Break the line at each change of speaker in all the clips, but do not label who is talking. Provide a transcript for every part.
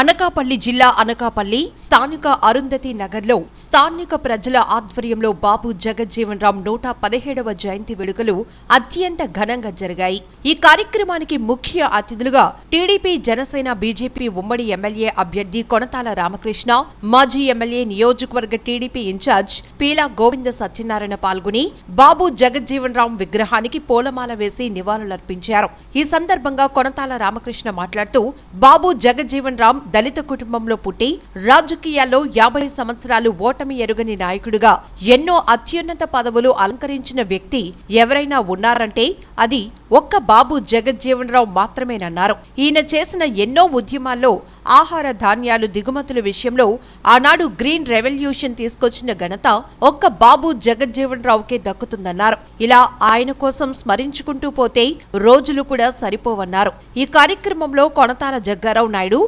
అనకాపల్లి జిల్లా అనకాపల్లి స్థానిక అరుంధతి నగర్లో స్థానిక ప్రజల ఆధ్వర్యంలో బాబు జగజ్జీవన్ రామ్ నూట పదిహేడవ జయంతి వేడుకలు అత్యంత ఘనంగా జరిగాయి. ఈ కార్యక్రమానికి ముఖ్య అతిథులుగా టీడీపీ జనసేన బీజేపీ ఉమ్మడి ఎమ్మెల్యే అభ్యర్థి కొనతాల రామకృష్ణ మాజీ ఎమ్మెల్యే నియోజకవర్గ టీడీపీ ఇన్ఛార్జ్ పీలా గోవింద సత్యనారాయణ పాల్గొని బాబు జగజ్జీవన్ రామ్ విగ్రహానికి పూలమాల వేసి నివాళులర్పించారు. ఈ సందర్భంగా కొనతాల రామకృష్ణ మాట్లాడుతూ బాబు జగజ్జీవన్ రామ్ దళిత కుటుంబంలో పుట్టి రాజకీయాల్లో యాభై సంవత్సరాలు ఓటమి ఎరుగని నాయకుడిగా ఎన్నో అత్యున్నత పదవులు అలంకరించిన వ్యక్తి ఎవరైనా ఉన్నారంటే అది ఒక్క బాబు జగజ్జీవన్ రావు మాత్రమేనన్నారు. ఈయన చేసిన ఎన్నో ఉద్యమాల్లో ఆహార ధాన్యాలు దిగుమతుల విషయంలో ఆనాడు గ్రీన్ రెవల్యూషన్ తీసుకొచ్చిన ఘనత ఒక్క బాబు జగజ్జీవనరావుకే దక్కుతుందన్నారు. ఇలా ఆయన కోసం స్మరించుకుంటూ పోతే రోజులు కూడా సరిపోవన్నారు. ఈ కార్యక్రమంలో కొనతాల జగ్గారావు నాయుడు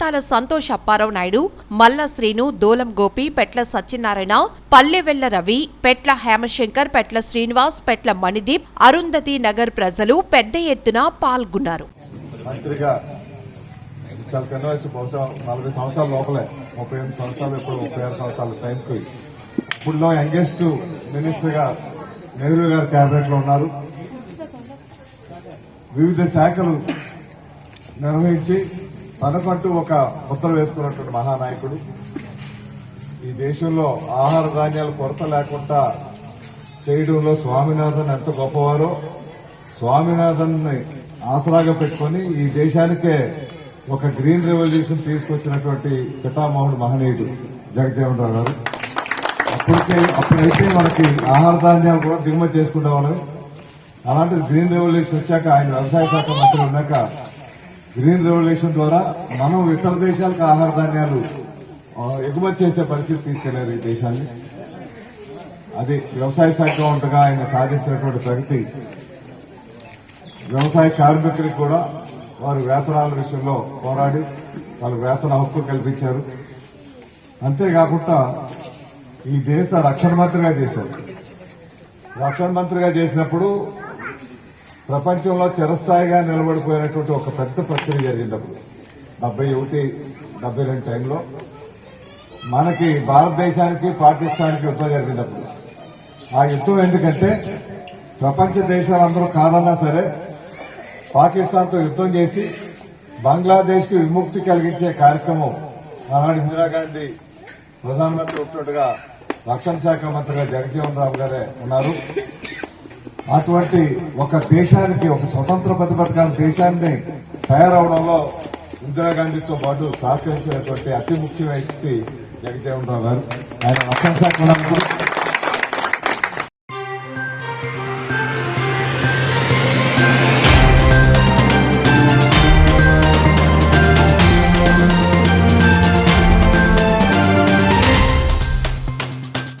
కొనతాల సంతోష్ అప్పారావు నాయుడు మల్ల శ్రీను దోలం గోపి పెట్ల సత్యనారాయణ పల్లెవెల్ల రవి పెట్ల హేమశంకర్ పెట్ల శ్రీనివాస్ పెట్ల మణిదీప్ అరుంధతి నగర్ ప్రజలు పెద్ద ఎత్తున పాల్గొన్నారు.
చాలా చిన్న వయసు బహుశా నలభై సంవత్సరాల లోపలే ముప్పై ఎనిమిది సంవత్సరాలు ఇప్పుడు ముప్పై ఆరు సంవత్సరాల టైంకి. యంగెస్ట్ నెహ్రూ గారు కేబినెట్లో ఉన్నారు. వివిధ శాఖలు నిర్వహించి తనకంటూ ఒక ముద్ర వేసుకున్నటువంటి మహానాయకుడు. ఈ దేశంలో ఆహార ధాన్యాల కొరత లేకుండా చేయడంలో స్వామినాథన్ ఎంత గొప్పవారో స్వామినాథన్ ఆసరాగా పెట్టుకొని ఈ దేశానికే ఒక గ్రీన్ రెవల్యూషన్ తీసుకొచ్చినటువంటి పితామహుడు మహనీయుడు జగజ్జీవన్ రావు గారు. అప్పటికే అప్పుడైతే మనకి ఆహార ధాన్యాలు కూడా దిగుమతి చేసుకునేవాళ్ళం అలాంటి గ్రీన్ రెవల్యూషన్ వచ్చాక ఆయన వ్యవసాయ శాఖ మంత్రి ఉన్నాక గ్రీన్ రెవల్యూషన్ ద్వారా మనం ఇతర దేశాలకు ఆహార ధాన్యాలు ఎగుమతి చేసే పరిస్థితి తీసుకెళ్ళారు ఈ దేశాన్ని. అది వ్యవసాయ శాఖ ఉండగా ఆయన సాధించినటువంటి ప్రగతి. వ్యవసాయ కార్మికులకు కూడా వారు వేతనాల విషయంలో పోరాడి వాళ్ళ వేతన హక్కు కల్పించారు. అంతేకాకుండా ఈ దేశ రక్షణ మంత్రిగా చేశారు. రక్షణ మంత్రిగా చేసినప్పుడు ప్రపంచంలో చిరస్థాయిగా నిలబడిపోయినటువంటి ఒక పెద్ద ప్రక్రియ జరిగింది అప్పుడు. డెబ్బై ఒకటి డెబ్బై రెండు టైంలో మనకి భారతదేశానికి పాకిస్తాన్కి యుద్ధం జరిగినప్పుడు ఆ యుద్ధం ఎందుకంటే ప్రపంచ దేశాలందరూ కాదన్నా సరే పాకిస్తాన్తో యుద్ధం చేసి బంగ్లాదేశ్కి విముక్తి కలిగించే కార్యక్రమం ఆనాడు ఇందిరాగాంధీ ప్రధానమంత్రి ఉన్నట్టుగా రక్షణ శాఖ మంత్రిగా జగజీవన్ రావు గారే ఉన్నారు. అటువంటి ఒక దేశానికి ఒక స్వతంత్ర ప్రతిపత్తికాల దేశాన్ని తయారవడంలో ఇందిరాగాంధీతో పాటు సహకరించినటువంటి అతి ముఖ్య వ్యక్తి జగజ్జీవన్ రావు గారు. ఆయన అసంశాఖ